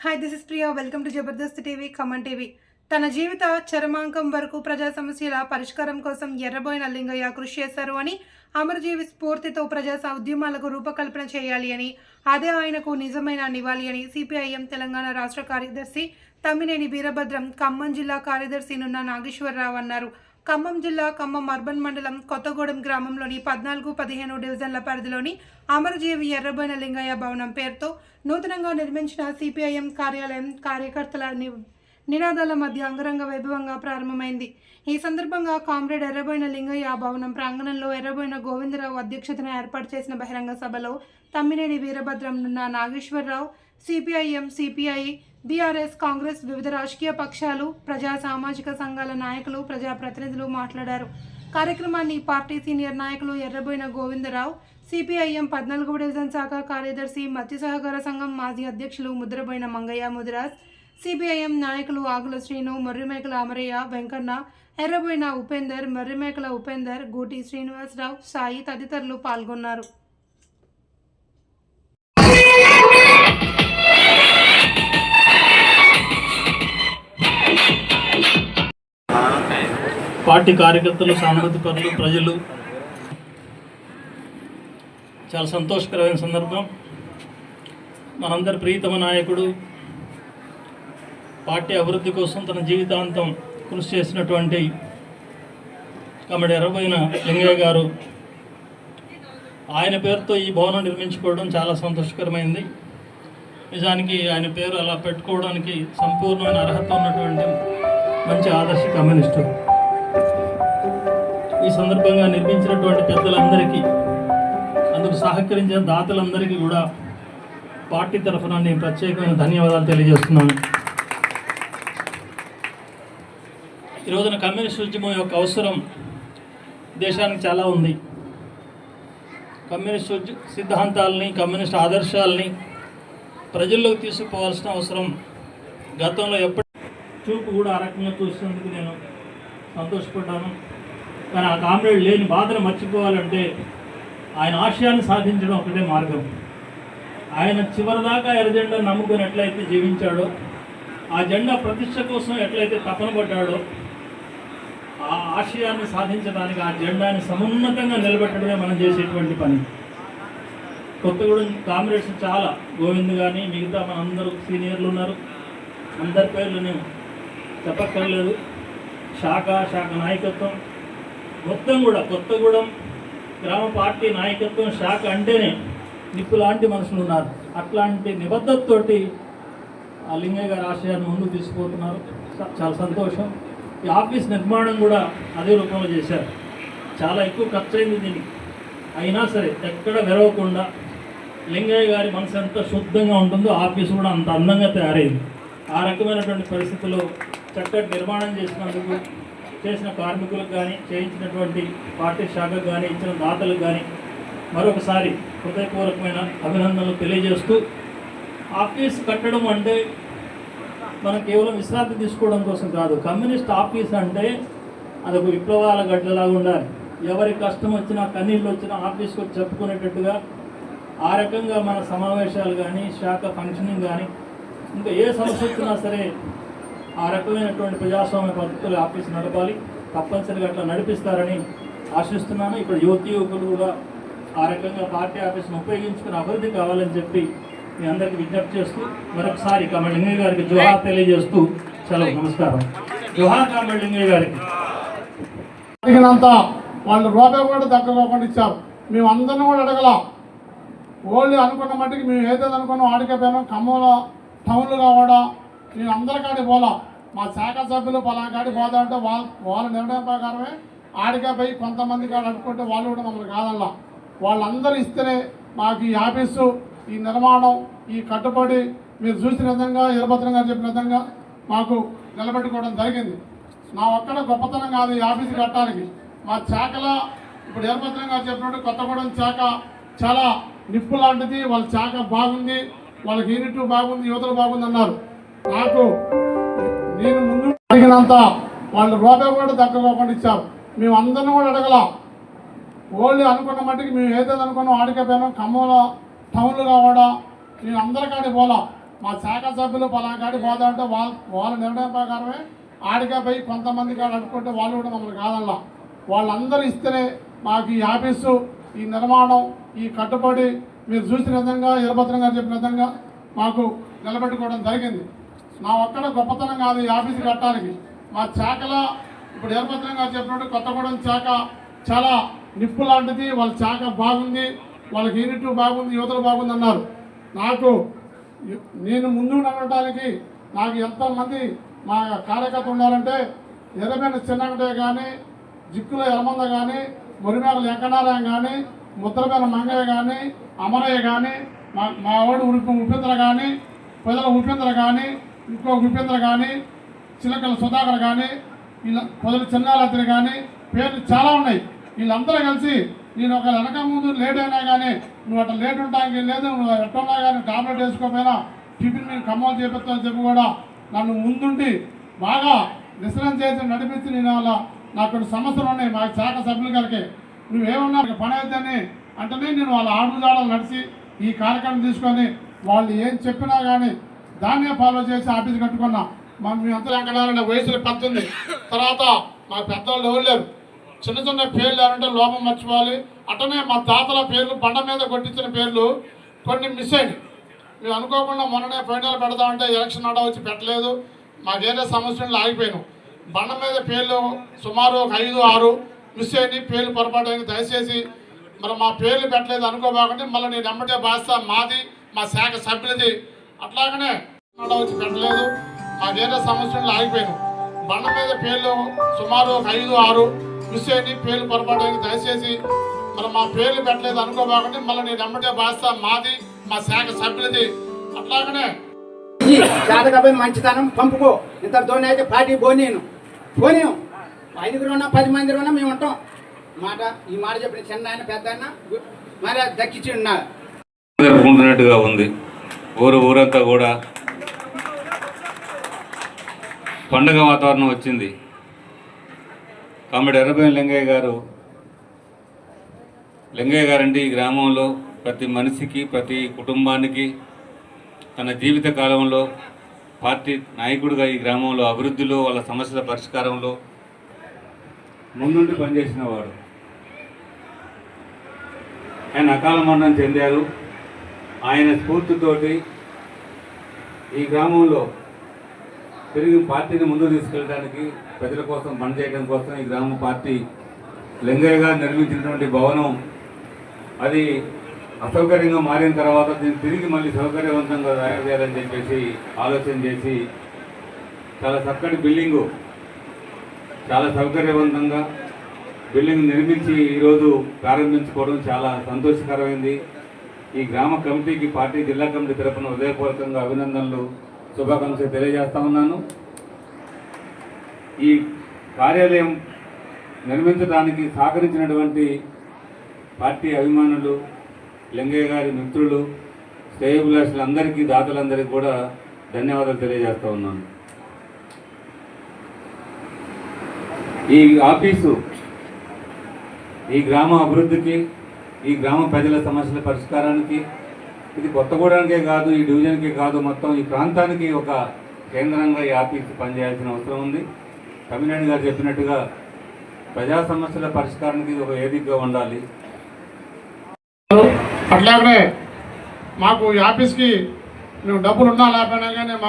Hi this is Priya welcome to Jabardasth TV Khammam TV తన జీవిత చరమాంకం వరకు ప్రజా సమస్యల పరిష్కారం కోసం ఎర్రబోయిన లింగయ్య కృషి చేశారు అని అమరజీవి స్ఫూర్తితో ప్రజా ఉద్యమాలకు రూపకల్పన చేయాలి అని అదే ఆయనకు నిజమైన నివాళి అని సిపిఐఎం తెలంగాణ రాష్ట్ర కార్యదర్శి తమ్మినేని వీరభద్రం ఖమ్మం జిల్లా కార్యదర్శి నున్న నాగేశ్వరరావు అన్నారు. ఖమ్మం జిల్లా ఖమ్మం అర్బన్ మండలం కొత్తగూడెం గ్రామంలోని పద్నాలుగు పదిహేను డివిజన్ల పరిధిలోని అమరజీవి ఎర్రబోయిన లింగయ్య భవనం పేరుతో నూతనంగా నిర్మించిన సిపిఐఎం కార్యాలయం కార్యకర్తల ని- నినాదాల మధ్య అంగరంగ వైభవంగా ప్రారంభమైంది. ఈ సందర్భంగా కామ్రేడ్ ఎర్రబోయిన లింగయ్య భవనం ప్రాంగణంలో ఎర్రబోయిన గోవిందరావు అధ్యక్షతన ఏర్పాటు చేసిన బహిరంగ సభలో Tammineni Veerabhadram Nunna Nageswara Rao CPIM CPI BRS Congress వివిధ రాజకీయ పక్షాలు ప్రజా సామాజిక సంఘాల నాయకులు ప్రజాప్రతినిధులు మాట్లాడారు. కార్యక్రమాన్ని పార్టీ సీనియర్ నాయకులు ఎర్రబోయిన గోవిందరావు సిపిఐఎం పద్నాలుగవ డివిజన్ శాఖ కార్యదర్శి మత్స్య సహకార సంఘం మాజీ అధ్యక్షులు ముద్రబోయిన మంగయ్య ముదిరాజ్ సిపిఐఎం నాయకులు ఆగుల శ్రీను మర్రిమేకల అమరయ్య వెంకన్న ఎర్రబోయిన ఉపేందర్ మర్రిమేకల ఉపేందర్ గూటి శ్రీనివాసరావు సాయి తదితరులు పాల్గొన్నారు. పార్టీ కార్యకర్తలు సానుభూతి ప్రజలు. చాలా సంతోషకరమైన సందర్భం. మనందరి ప్రీతమ నాయకుడు పార్టీ అభివృద్ధి కోసం తన జీవితాంతం కృషి చేసినటువంటి కమిడి ఎర్రబోయిన లింగయ్య గారు ఆయన పేరుతో ఈ భవనం నిర్మించుకోవడం చాలా సంతోషకరమైంది. నిజానికి ఆయన పేరు అలా పెట్టుకోవడానికి సంపూర్ణమైన అర్హత ఉన్నటువంటి మంచి ఆదర్శ కమ్యూనిస్టు. ఈ సందర్భంగా నిర్మించినటువంటి పెద్దలందరికీ అందుకు సహకరించిన దాతలందరికీ కూడా పార్టీ తరఫున నేను ప్రత్యేకమైన ధన్యవాదాలు తెలియజేస్తున్నాను. ఈ రోజున కమ్యూనిస్ట్ ఉద్యమం యొక్క అవసరం దేశానికి చాలా ఉంది. కమ్యూనిస్ట్ ఉద్య సిద్ధాంతాలని కమ్యూనిస్ట్ ఆదర్శాలని ప్రజల్లోకి తీసుకుపోవాల్సిన అవసరం గతంలో ఎప్పటి చూపు కూడా ఆ రకంగా చూసినందుకు నేను సంతోషపడ్డాను. కానీ ఆ కామ్రేడ్ లేని బాధను మర్చిపోవాలంటే ఆయన ఆశయాన్ని సాధించడం ఒకటే మార్గం. ఆయన చివరిదాకా ఎర్రజెండా నమ్ముకొని ఎట్లయితే జీవించాడో ఆ జెండా ప్రతిష్ట కోసం ఎట్లయితే తపన పడ్డాడో ఆ ఆశయాన్ని సాధించడానికి ఆ జెండాని సమున్నతంగా నిలబెట్టడమే మనం చేసేటువంటి పని. కొత్తగూడెం కామ్రేడ్స్ చాలా గోవింద్ కానీ మిగతా మన అందరూ సీనియర్లు ఉన్నారు. అందరి పేర్లు నేను చెప్పక్కర్లేదు. శాఖ శాఖ నాయకత్వం మొత్తం కూడా కొత్తగూడెం గ్రామ పార్టీ నాయకత్వం శాఖ అంటేనే నిప్పు లాంటి మనుషులు ఉన్నారు. అట్లాంటి నిబద్ధతతోటి ఆ లింగయ్య గారి ఆశయాన్ని ముందుకు తీసుకుపోతున్నారు. చాలా సంతోషం. ఈ ఆఫీస్ నిర్మాణం కూడా అదే రూపంలో చేశారు. చాలా ఎక్కువ ఖర్చు అయింది దీనికి. అయినా సరే ఎక్కడ వెరవకుండా లింగయ్య గారి మనసు ఎంత శుద్ధంగా ఉంటుందో ఆఫీస్ కూడా అంత అందంగా తయారైంది. ఆ రకమైనటువంటి పరిస్థితుల్లో చక్కటి నిర్మాణం చేసినందుకు చేసిన కార్మికులకు కానీ చేయించినటువంటి పార్టీ శాఖకు కానీ ఇచ్చిన దాతలకు కానీ మరొకసారి హృదయపూర్వకమైన అభినందనలు తెలియజేస్తూ ఆఫీస్ కట్టడం అంటే మనం కేవలం విశ్రాంతి తీసుకోవడం కోసం కాదు. కమ్యూనిస్ట్ ఆఫీస్ అంటే అదొక విప్లవాల గడ్డలాగా ఉండాలి. ఎవరి కష్టం వచ్చినా కన్నీళ్ళు వచ్చినా ఆఫీస్కి వచ్చి చెప్పుకునేటట్టుగా ఆ రకంగా మన సమావేశాలు కానీ శాఖ ఫంక్షనింగ్ కానీ ఇంకా ఏ సమస్య వచ్చినా సరే ఆ రకమైనటువంటి ప్రజాస్వామ్య పద్ధతులు ఆఫీస్ నడపాలి. తప్పనిసరిగా అట్లా నడిపిస్తారని ఆశిస్తున్నాను. ఇక్కడ యువతి యువకులు కూడా ఆ రకంగా పార్టీ ఆఫీస్ను ఉపయోగించుకుని అభివృద్ధి కావాలని చెప్పి మీ అందరికి విజ్ఞప్తి చేస్తూ మరొకసారి కమలింగయ్య గారికి జోహార్ తెలియజేస్తూ సెలవు నమస్కారం. జోహార్ కమలింగయ్య గారికి. అడిగినంత వాళ్ళు రూపాయి కూడా తగ్గకోకుండా ఇచ్చారు. మేము అందరిని కూడా అడగలాం. ఓళ్ళు అనుకున్న మట్టుకి మేము ఏదైతే అనుకున్నాం ఆడికే పోయినాం. ఖమ్మంలో టౌన్లో కూడా నేను అందరికాడి పోలా మా శాఖ సభ్యులు పలానా కాడికి పోదా అంటే వాళ్ళ వాళ్ళ నిర్ణయం ప్రకారమే ఆడిగా పోయి కొంతమంది కాడ అనుకుంటే వాళ్ళు కూడా మమ్మల్ని కాదల్లా వాళ్ళందరూ ఇస్తేనే మాకు ఈ ఆఫీసు ఈ నిర్మాణం ఈ కట్టుబడి మీరు చూసిన విధంగా ఇరభద్రం గారు చెప్పిన విధంగా మాకు నిలబెట్టుకోవడం జరిగింది. నా ఒక్కడ గొప్పతనం కాదు ఈ ఆఫీస్ కట్టడానికి. మా శాఖల ఇప్పుడు ఏర్పత్రం గారు చెప్పినట్టు కొత్తగూడెం శాఖ చాలా నిప్పు లాంటిది వాళ్ళ శాఖ బాగుంది వాళ్ళకి యూనిట్ బాగుంది యువతలు బాగుంది అన్నారు నాకు నేను ముందు అడిగినంత వాళ్ళు రూపాయి కూడా తగ్గకోకుండా ఇచ్చారు. మేము అందరిని కూడా అడగల. ఓన్లీ అనుకున్న మట్టికి మేము ఏదైతే అనుకున్నాం ఆడికపోయినాం ఖమ్మంలో టౌన్లుగా కూడా మేము అందరికాడికి పోలా. మా శాఖ సభ్యులు పలానా కాడికి పోతా ఉంటే వాళ్ళ వాళ్ళ నిర్ణయం ప్రకారమే ఆడికే పోయి కొంతమంది కాడ అనుకుంటే వాళ్ళు కూడా మమ్మల్ని కాదల్లా వాళ్ళందరూ ఇస్తేనే మాకు ఈ ఆఫీసు ఈ నిర్మాణం ఈ కట్టుబడి మీరు చూసిన విధంగా ఇరభద్రం గారు చెప్పిన విధంగా మాకు నిలబెట్టుకోవడం జరిగింది. నా ఒక్కడ గొప్పతనం కాదు ఈ ఆఫీసు కట్టడానికి మా చాకల ఇప్పుడు ఏర్పత్రం గారు చెప్పినట్టు కొత్తగూడెం చాక చాలా నిప్పు లాంటిది వాళ్ళ చాక బాగుంది వాళ్ళకి యూనిట్ బాగుంది యువతలు బాగుంది అన్నారు. నాకు నేను ముందు నడవడానికి నాకు ఎంతోమంది మా కార్యకర్త ఉండాలంటే ఎర్రమైన చిన్నగడే కానీ జిక్కుల ఎలమంద కానీ మురిమేల వెంకటారాయణ కానీ ముద్రమైన మంగయ్య కానీ అమరయ్య కానీ మా మా వాడు ఉపేంద్ర కానీ ప్రజల ఉపేంద్ర కానీ ఇంకో ఉపేంద్ర కానీ చిలకల సుధాకర్ కానీ వీళ్ళ పొదలు చిన్నారాత్రి కానీ పేర్లు చాలా ఉన్నాయి. వీళ్ళందరూ కలిసి నేను ఒక వెనక ముందు లేట్ అయినా కానీ నువ్వు అట్లా లేట్ ఉంటానికి లేదు నువ్వు ఎట్టున్నా కానీ టాబ్లెట్ వేసుకోకపోయినా టిఫిన్ నేను కమ్మలు చేపిస్తాను చెప్పి కూడా నన్ను ముందుండి బాగా విశ్రాంతి చేసి నడిపించి నేను అలా నాకు కొన్ని సమస్యలు ఉన్నాయి మా శాఖ సభ్యుల గారికి. నువ్వేమన్నా పని అవుతుందని అంటేనే నేను వాళ్ళ ఆడుదాడలు నడిచి ఈ కార్యక్రమం తీసుకొని వాళ్ళు ఏం చెప్పినా కానీ దాన్నే ఫాలో చేసి ఆఫీస్ కట్టుకున్నాం. మా మీ వెంకటారాయణ వయసులో పెద్దంది తర్వాత మా పెద్దవాళ్ళు ఎవరు లేరు. చిన్న చిన్న పేర్లు ఎవరంటే లోపం మర్చిపోవాలి. అట్టనే మా తాతల పేర్లు బండ మీద కొట్టించిన పేర్లు కొన్ని మిస్ అయ్యాయి మేము అనుకోకుండా మొన్ననే ఫైనల్ పెడదామంటే ఎలక్షన్ ఆడ వచ్చి పెట్టలేదు. మాకేరే సమస్యలు ఆగిపోయాను. బండ మీద పేర్లు సుమారు ఒక ఐదు ఆరు మిస్ అయ్యి పేర్లు పొరపాటు అయింది దయచేసి మరి మా పేర్లు పెట్టలేదు అనుకోబాకండి. మళ్ళీ నేను ఎమ్మటే బాస్తా మాది మా శాఖ సభ్యులది. అట్లాగనే వచ్చి పెట్టలేదు. మాకేరే సమస్యలు ఆగిపోయాను. బండ మీద పేర్లు సుమారు ఒక ఐదు ఆరు మిస్ అయ్యి పేర్లు పొరపాటు అయింది దయచేసి మరి మా పేర్లు పెట్టలేదు అనుకోబాకండి. మళ్ళీ నేను ఎమ్మటే బాస్తా మాది మా శాఖ సభ్యులది. అట్లాగనే ఈ జాతకపోయిన మంచితనం పంపుకో. ఇంతటితోనే అయితే పార్టీ పోనీను పోనీయం ఐదుగురు ఉన్నా పది మంది ఉన్నా మేము ఉంటాం. మాట ఈ మాట చెప్పిన చిన్న ఆయన పెద్ద ఆయన మరి అది దక్కించి ఉన్నారు ఉంది. ఊరు ఊరంతా కూడా పండగ వాతావరణం వచ్చింది. కామెడి ఎర్రబోయిన లింగయ్య గారు లింగయ్య గారంటే ఈ గ్రామంలో ప్రతి మనిషికి ప్రతి కుటుంబానికి తన జీవిత కాలంలో పార్టీ నాయకుడిగా ఈ గ్రామంలో అభివృద్ధిలో వాళ్ళ సమస్యల పరిష్కారంలో ముందుండి పనిచేసిన వాడు. ఆయన అకాల మరణం చెందారు. ఆయన స్ఫూర్తితోటి ఈ గ్రామంలో తిరిగి పార్టీని ముందుకు తీసుకెళ్ళడానికి ప్రజల కోసం పనిచేయడం కోసం ఈ గ్రామ పార్టీ లింగయ్య గారు నిర్మించినటువంటి భవనం అది అసౌకర్యంగా మారిన తర్వాత దీన్ని తిరిగి మళ్ళీ సౌకర్యవంతంగా తయారు చేయాలని చెప్పేసి ఆలోచన చేసి చాలా చక్కటి బిల్డింగు చాలా సౌకర్యవంతంగా బిల్డింగ్ నిర్మించి ఈరోజు ప్రారంభించుకోవడం చాలా సంతోషకరమైంది. ఈ గ్రామ కమిటీకి పార్టీ జిల్లా కమిటీ తరఫున హృదయపూర్వకంగా అభినందనలు శుభాకాంక్షలు తెలియజేస్తా ఉన్నాను. ఈ కార్యాలయం నిర్మించడానికి సహకరించినటువంటి పార్టీ అభిమానులు లింగయ్య గారి మిత్రులు శ్రేయభిలాషులందరికీ దాతలందరికీ కూడా ధన్యవాదాలు తెలియజేస్తా ఉన్నాను. ఈ ఆఫీసు ఈ గ్రామ అభివృద్ధికి ఈ గ్రామ ప్రజల సమస్యల పరిష్కారానికి ఇది కొత్తగూడానికే కాదు ఈ డివిజన్కే కాదు మొత్తం ఈ ప్రాంతానికి ఒక కేంద్రంగా ఈ ఆఫీస్ పనిచేయాల్సిన అవసరం ఉంది. తమిళనాడు గారు చెప్పినట్టుగా ప్రజా సమస్యల పరిష్కారానికి ఇది ఒక వేదికగా ఉండాలి. అట్లాగనే మాకు ఈ ఆఫీస్కి మేము డబ్బులు ఉన్నా లేకపోయినా కానీ మాకు